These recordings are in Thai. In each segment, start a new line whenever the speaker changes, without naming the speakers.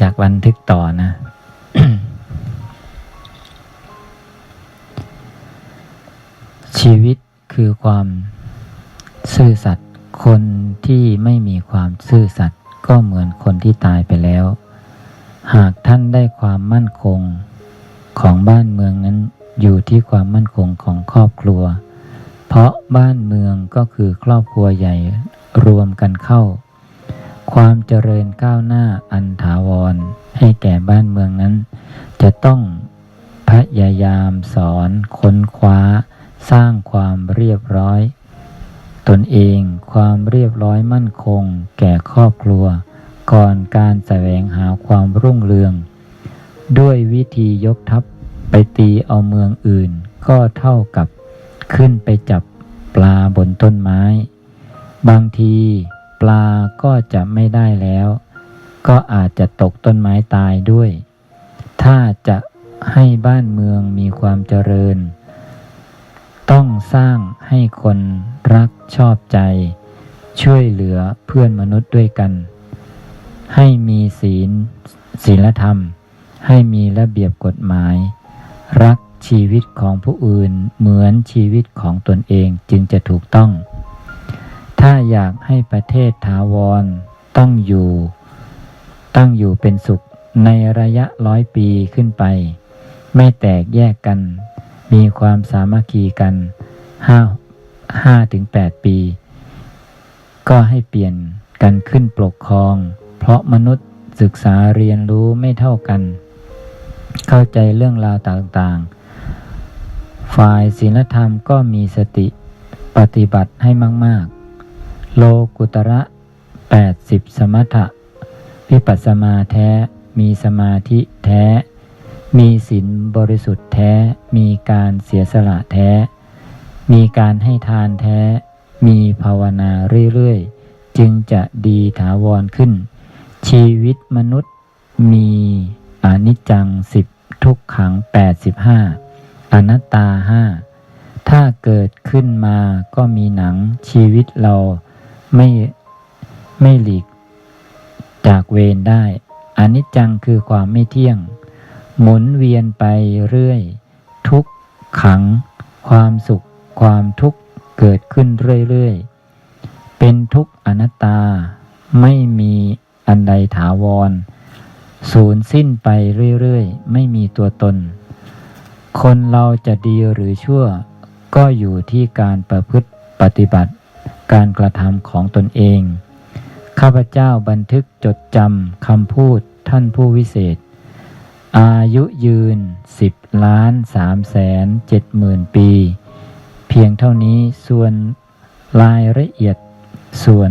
จากบันทึกต่อนะ ชีวิตคือความซื่อสัตย์คนที่ไม่มีความซื่อสัตย์ก็เหมือนคนที่ตายไปแล้ว หากท่านได้ความมั่นคงของบ้านเมืองนั้นอยู่ที่ความมั่นคงของครอบครัว เพราะบ้านเมืองก็คือครอบครัวใหญ่รวมกันเข้า ความเจริญก้าวหน้าอันถาวร ให้แก่บ้านเมืองนั้น จะต้องพยายามสอนค้นคว้า สร้างความเรียบร้อย ตนเองความเรียบร้อยมั่นคง แก่ครอบครัว ก่อนการแสวงหาความรุ่งเรือง ด้วยวิธียกทัพไปตีเอาเมืองอื่น ก็เท่ากับขึ้นไปจับปลาบนต้นไม้ บางที ปลาก็จะไม่ได้แล้ว ก็อาจจะตกต้นไม้ตายด้วย ถ้าจะให้บ้านเมืองมีความเจริญ ต้องสร้างให้คนรักชอบใจ ช่วยเหลือเพื่อนมนุษย์ด้วยกัน ให้มีศีลศีลธรรม ให้มีระเบียบกฎหมาย รักชีวิตของผู้อื่นเหมือนชีวิตของตนเองจึงจะถูกต้อง ถ้าอยากให้ประเทศถาวรต้องอยู่ ตั้งอยู่เป็นสุขในระยะร้อยปีขึ้นไป ไม่แตกแยกกัน มีความสามัคคีกันห้าห้าถึงแปดปี ก็ให้เปลี่ยนกันขึ้นปกครอง เพราะมนุษย์ศึกษาเรียนรู้ไม่เท่ากัน เข้าใจเรื่องราวต่างๆ ฝ่ายศีลธรรมก็มีสติปฏิบัติให้มาก ๆ โลกุตระ 80 สมถะวิปัสสมาแท้ มีสมาธิแท้ มีศีลบริสุทธิ์แท้ มีการเสียสละแท้ มีการให้ทานแท้ มีภาวนาเรื่อยๆ จึงจะดีถาวรขึ้น ชีวิตมนุษย์มีอนิจจังสิบทุกขังแปดสิบห้าอนัตตาห้าถ้าเกิดขึ้นมาก็มีหนังชีวิตเรา ไม่ไม่หลีก จากเวรได้อนิจจังคือความไม่เที่ยง หมุนเวียนไปเรื่อย ทุกขัง ความสุข ความทุกข์เกิดขึ้นเรื่อยๆ เป็นทุกข์อนัตตา ไม่มีอันใดถาวร สูญสิ้นไปเรื่อยๆ ไม่มีตัวตน คนเราจะดีหรือชั่ว ก็อยู่ที่การประพฤติปฏิบัติ การกระทำของตนเอง ข้าพเจ้าบันทึกจดจำคำพูดท่านผู้วิเศษ อายุยืนสิบล้านสามแสนเจ็ดหมื่นปี เพียงเท่านี้ส่วนรายละเอียดส่วน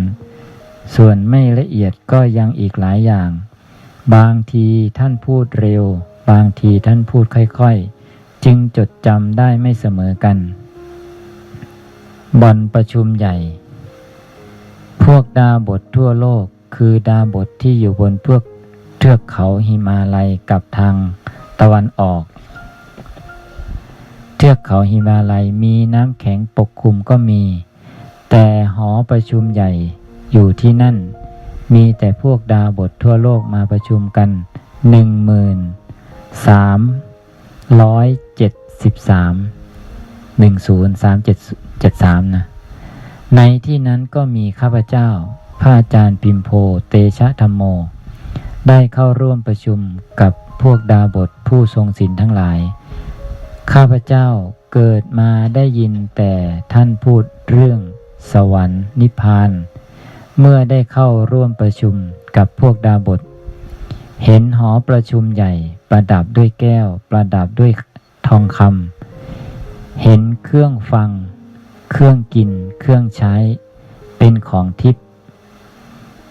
ส่วนไม่ละเอียดก็ยังอีกหลายอย่าง บางทีท่านพูดเร็ว บางทีท่านพูดค่อยๆ จึงจดจำได้ไม่เสมอกันบ่อนประชุมใหญ่ พวกดาบททั่วโลกคือดาบทที่อยู่บนพวกเทือกเขาหิมาลัยกับทางตะวันออก เทือกเขาหิมาลัยมีน้ำแข็งปกคลุมก็มี แต่หอประชุมใหญ่อยู่ที่นั่น มีแต่พวกดาบททั่วโลกมาประชุมกันหนึ่งหมื่นสามร้อยเจ็ดสิบสามหนึ่งศูนย์สามเจ็ดเจ็ดสามนะ ในที่นั้นก็มีข้าพเจ้า พระอาจารย์ปิมโพเตชะธรรมโม ได้เข้าร่วมประชุมกับพวกดาบทผู้ทรงศีลทั้งหลาย ข้าพเจ้าเกิดมาได้ยินแต่ท่านพูดเรื่องสวรรค์นิพพาน เมื่อได้เข้าร่วมประชุมกับพวกดาบท เห็นหอประชุมใหญ่ประดับด้วยแก้วประดับด้วยทองคำเห็นเครื่องฟัง เครื่องกิน เครื่องใช้ เป็นของทิพย์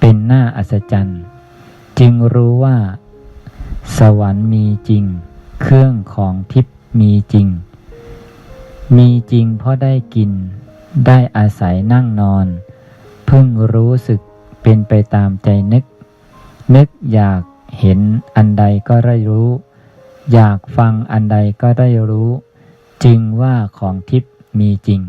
เป็นหน้าอัศจรรย์ จึงรู้ว่า สวรรค์มีจริง เครื่องของทิพย์มีจริง มีจริงเพราะได้กิน ได้อาศัยนั่งนอน เพิ่งรู้สึกเป็นไปตามใจนึก นึกอยากเห็นอันใดก็ได้รู้ อยากฟังอันใดก็ได้รู้ จึงว่าของทิพย์มีจริง